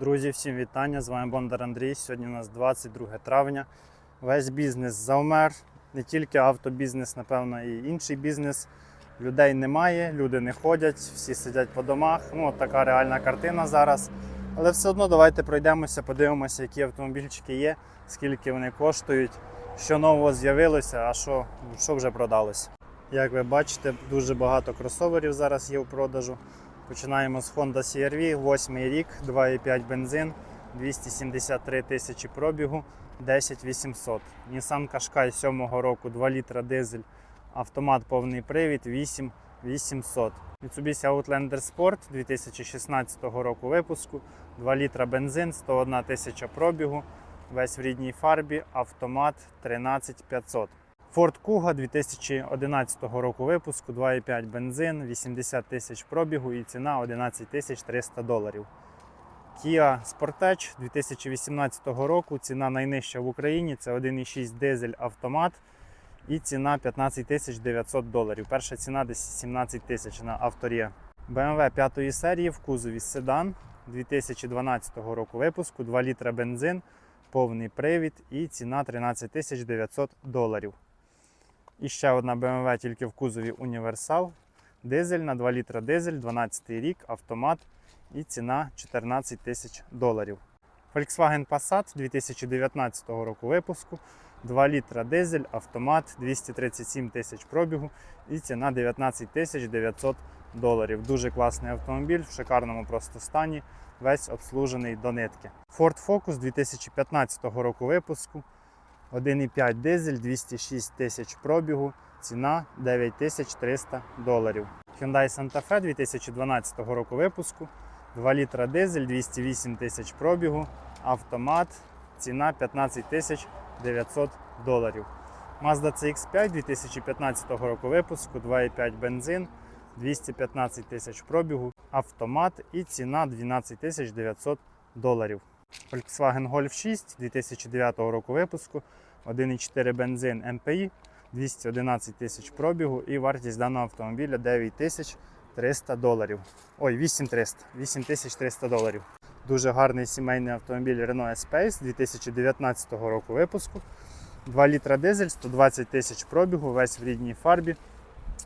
Друзі, всім вітання! З вами Бондар Андрій. Сьогодні у нас 22 травня. Весь бізнес завмер. Не тільки автобізнес, напевно, і інший бізнес. Людей немає, люди не ходять, всі сидять по домах. Ну, от така реальна картина зараз. Але все одно давайте пройдемося, подивимося, які автомобільчики є, скільки вони коштують, що нового з'явилося, а що, що вже продалося. Як ви бачите, дуже багато кросоверів зараз є у продажу. Починаємо з Honda CR-V, 8 рік, 2,5 бензин, 273 тисячі пробігу, 10800. Nissan Qashqai 7 року, 2 літра дизель, автомат повний привід, 8800. Mitsubishi Outlander Sport 2016 року випуску, 2 літра бензин, 101 тисяча пробігу, весь в рідній фарбі, автомат 13500. Ford Kuga 2011 року випуску, 2,5 бензин, 80 тисяч пробігу і ціна 11 тисяч 300 доларів. Kia Sportage 2018 року, ціна найнижча в Україні, це 1,6 дизель автомат і ціна 15 тисяч 900 доларів. Перша ціна десь 17 тисяч на авторі. BMW 5 серії в кузові седан 2012 року випуску, 2 літра бензин, повний привід і ціна 13 тисяч 900 доларів. І ще одна BMW тільки в кузові універсал. Дизель на 2 літра дизель, 12 рік, автомат і ціна 14 тисяч доларів. Volkswagen Passat 2019 року випуску, 2 літра дизель, автомат, 237 тисяч пробігу і ціна 19 тисяч 900 доларів. Дуже класний автомобіль в шикарному просто стані, весь обслужений до нитки. Ford Focus 2015 року випуску, 1,5 дизель, 206 тисяч пробігу, ціна 9300 доларів. Hyundai Santa Fe 2012 року випуску, 2 літра дизель, 208 тисяч пробігу, автомат, ціна 15 тисяч 900 доларів. Mazda CX5 2015 року випуску, 2,5 бензин, 215 тисяч пробігу, автомат і ціна 12 тисяч 900 доларів. Volkswagen Golf 6 2009 року випуску, 1,4 бензин MPI, 211 тисяч пробігу і вартість даного автомобіля 9300 доларів. Ой, 8300, 8300 доларів. Дуже гарний сімейний автомобіль Renault Espace 2019 року випуску. 2 літра дизель, 120 тисяч пробігу, весь в рідній фарбі,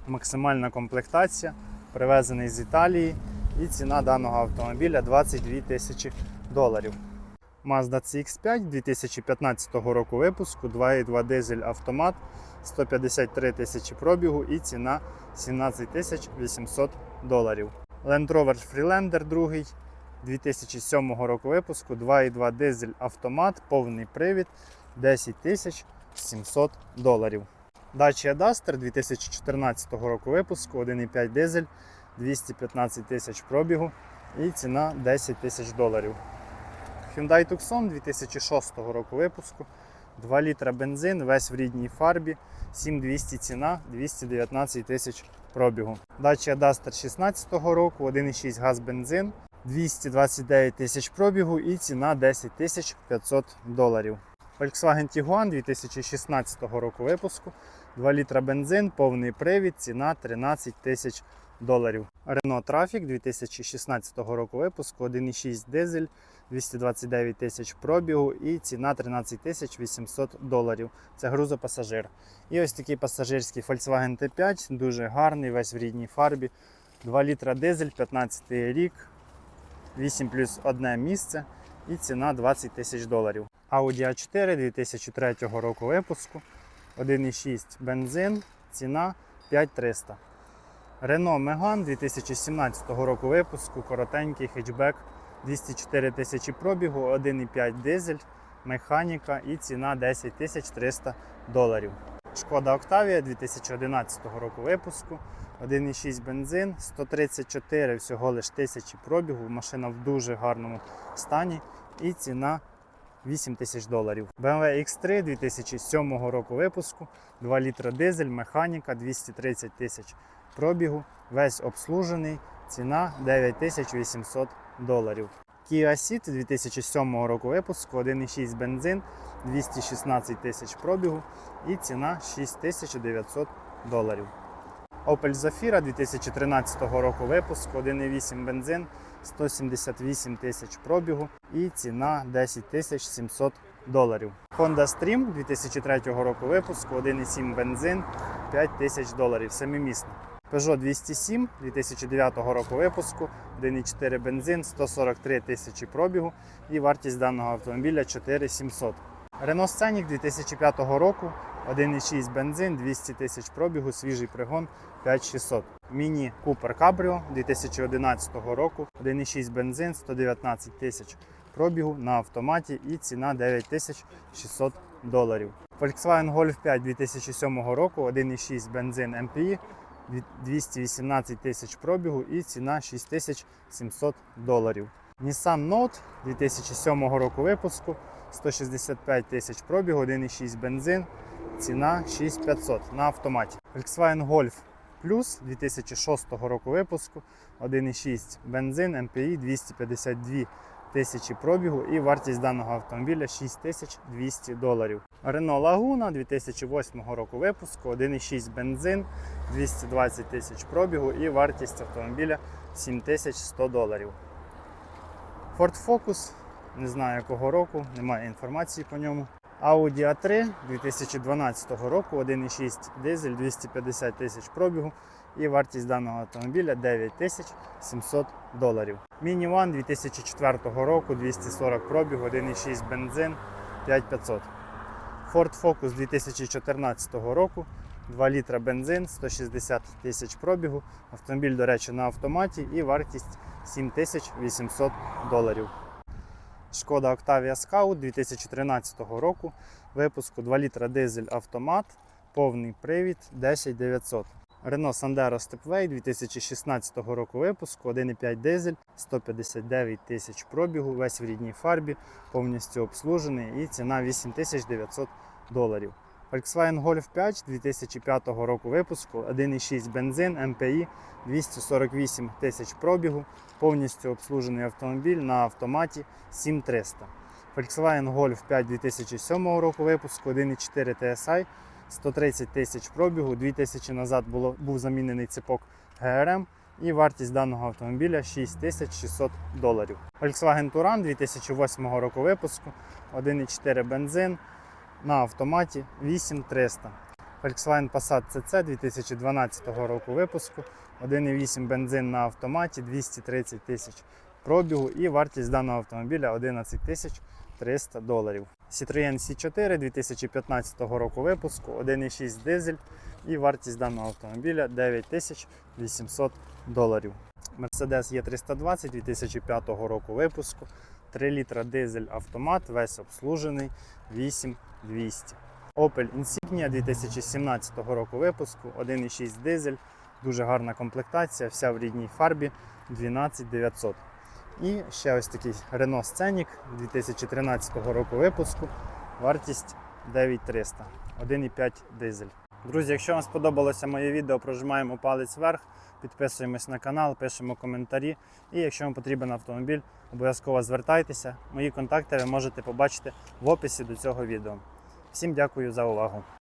максимальна комплектація, привезений з Італії. І ціна даного автомобіля 22 тисячі доларів. Mazda CX5 2015 року випуску, 2,2 дизель автомат, 153 тисячі пробігу і ціна 17 тисяч 800 доларів. Land Rover Freelander 2 2007 року випуску, 2,2 дизель автомат, повний привід, 10 тисяч 700 доларів. Dacia Duster 2014 року випуску, 1,5 дизель, 215 тисяч пробігу і ціна 10 тисяч доларів. Hyundai Tucson 2006 року випуску, 2 літра бензин, весь в рідній фарбі, 7200 ціна, 219 тисяч пробігу. Dacia Duster 16 року, 1,6 газ бензин, 229 тисяч пробігу і ціна 10 тисяч 500 доларів. Volkswagen Tiguan 2016 року випуску, 2 літра бензин, повний привід, ціна 13 тисяч доларів. Renault Trafic 2016 року випуску, 1,6 дизель, 229 тисяч пробігу і ціна 13 тисяч 800 доларів. Це грузопасажир. І ось такий пасажирський Volkswagen T5, дуже гарний, весь в рідній фарбі. 2 літра дизель, 15 рік, 8 плюс 1 місце і ціна 20 тисяч доларів. Audi A4 2003 року випуску, 1,6 бензин, ціна 5300. Renault Megane 2017 року випуску, коротенький хетчбек, 204 тисячі пробігу, 1,5 дизель, механіка і ціна 10 тисяч 300 доларів. Шкода Octavia 2011 року випуску, 1,6 бензин, 134 всього лиш тисячі пробігу. Машина в дуже гарному стані і ціна 8 тисяч доларів. BMW X3 2007 року випуску, 2 літра дизель, механіка, 230 тисяч пробігу, весь обслужений, ціна 9800 доларів. Kia Ceed 2007 року випуску, 1,6 бензин, 216 тисяч пробігу і ціна 6900 доларів. Opel Zafira 2013 року випуску, 1,8 бензин, 178 тисяч пробігу і ціна 10 700 доларів. Honda Stream 2003 року випуску, 1,7 бензин, 5 тисяч доларів, семимісний. Peugeot 207 2009 року випуску, 1,4 бензин, 143 тисячі пробігу і вартість даного автомобіля 4700. Renault Scenic 2005 року, 1,6 бензин, 200 тисяч пробігу, свіжий пригон 5600. Міні Cooper Cabrio 2011 року, 1,6 бензин, 119 тисяч пробігу на автоматі і ціна 9600 доларів. Volkswagen Golf 5 2007 року, 1,6 бензин MPI, 218 тисяч пробігу і ціна 6700 доларів. Nissan Note 2007 року випуску, 165 тисяч пробігу, 1,6 бензин, ціна 6500 на автоматі. Volkswagen Golf Plus 2006 року випуску, 1,6 бензин, MPI 252 тисячі пробігу і вартість даного автомобіля 6200 доларів. Renault Laguna 2008 року випуску, 1,6 бензин, 220 тисяч пробігу і вартість автомобіля 7100 доларів. Ford Focus, не знаю якого року, немає інформації по ньому. Audi A3 2012 року, 1,6 дизель, 250 тисяч пробігу і вартість даного автомобіля 9700 доларів. Міні One 2004 року, 240 пробігу, 1,6 бензин, 5500. Ford Focus 2014 року, 2 літра бензин, 160 тисяч пробігу. Автомобіль, до речі, на автоматі і вартість 7800 доларів. Шкода Octavia Scout 2013 року, випуску 2 літра дизель автомат, повний привід 10900. Renault Sandero Stepway 2016 року випуску, 1,5 дизель, 159 тисяч пробігу, весь в рідній фарбі, повністю обслужений і ціна 8900 доларів. Volkswagen Golf 5 2005 року випуску, 1,6 бензин, MPI, 248 тисяч пробігу, повністю обслужений автомобіль на автоматі 7300. Volkswagen Golf 5 2007 року випуску, 1,4 TSI, 130 тисяч пробігу, 2000 назад було, був замінений цепок ГРМ і вартість даного автомобіля 6600 доларів. Volkswagen Touran 2008 року випуску, 1,4 бензин на автоматі 8300. Volkswagen Passat CC 2012 року випуску, 1,8 бензин на автоматі 230 тисяч пробігу і вартість даного автомобіля 11 тисяч 300 доларів. Citroen C4 2015 року випуску, 1,6 дизель і вартість даного автомобіля 9800 доларів. Mercedes E320 2005 року випуску, 3 літра дизель автомат, весь обслужений 8200. Opel Insignia 2017 року випуску, 1,6 дизель, дуже гарна комплектація, вся в рідній фарбі 12900. І ще ось такий Renault Scenic 2013 року випуску. Вартість 9300, 1,5 дизель. Друзі, якщо вам сподобалося моє відео, прожимаємо палець вверх, підписуємось на канал, пишемо коментарі. І якщо вам потрібен автомобіль, обов'язково звертайтеся. Мої контакти ви можете побачити в описі до цього відео. Всім дякую за увагу!